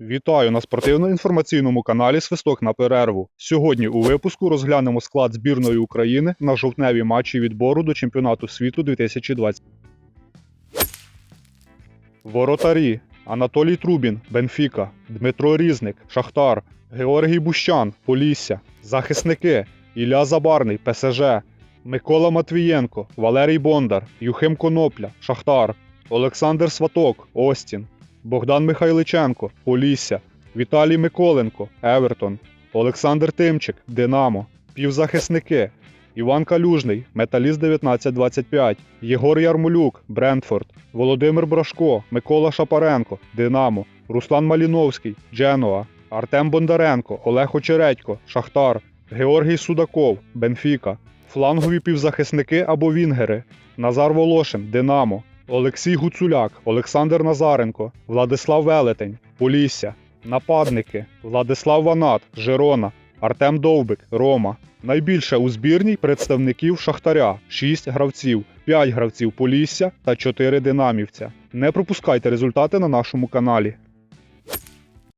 Вітаю на спортивно-інформаційному каналі Свисток на перерву. Сьогодні у випуску розглянемо склад збірної України на жовтневі матчі відбору до чемпіонату світу 2020. Воротарі. Анатолій Трубін, Бенфіка, Дмитро Різник, Шахтар, Георгій Бущан, Полісся, захисники. Ілля Забарний, ПСЖ, Микола Матвієнко, Валерій Бондар, Юхим Конопля, Шахтар, Олександр Сваток, Остін, Богдан Михайличенко, Полісся, Віталій Миколенко, Евертон, Олександр Тимчик, Динамо, півзахисники, Іван Калюжний, Металіст 1925, Єгор Ярмолюк, Брентфорд, Володимир Брашко, Микола Шапаренко, Динамо, Руслан Маліновський, Дженуа, Артем Бондаренко, Олег Очередько, Шахтар, Георгій Судаков, Бенфіка, флангові півзахисники або Вінгери, Назар Волошин, Динамо, Олексій Гуцуляк, Олександр Назаренко, Владислав Велетень, Полісся, нападники, Владислав Ванат, Жерона, Артем Довбик, Рома. Найбільше у збірній представників Шахтаря 6 гравців, 5 гравців Полісся та 4 динамівця. Не пропускайте результати на нашому каналі.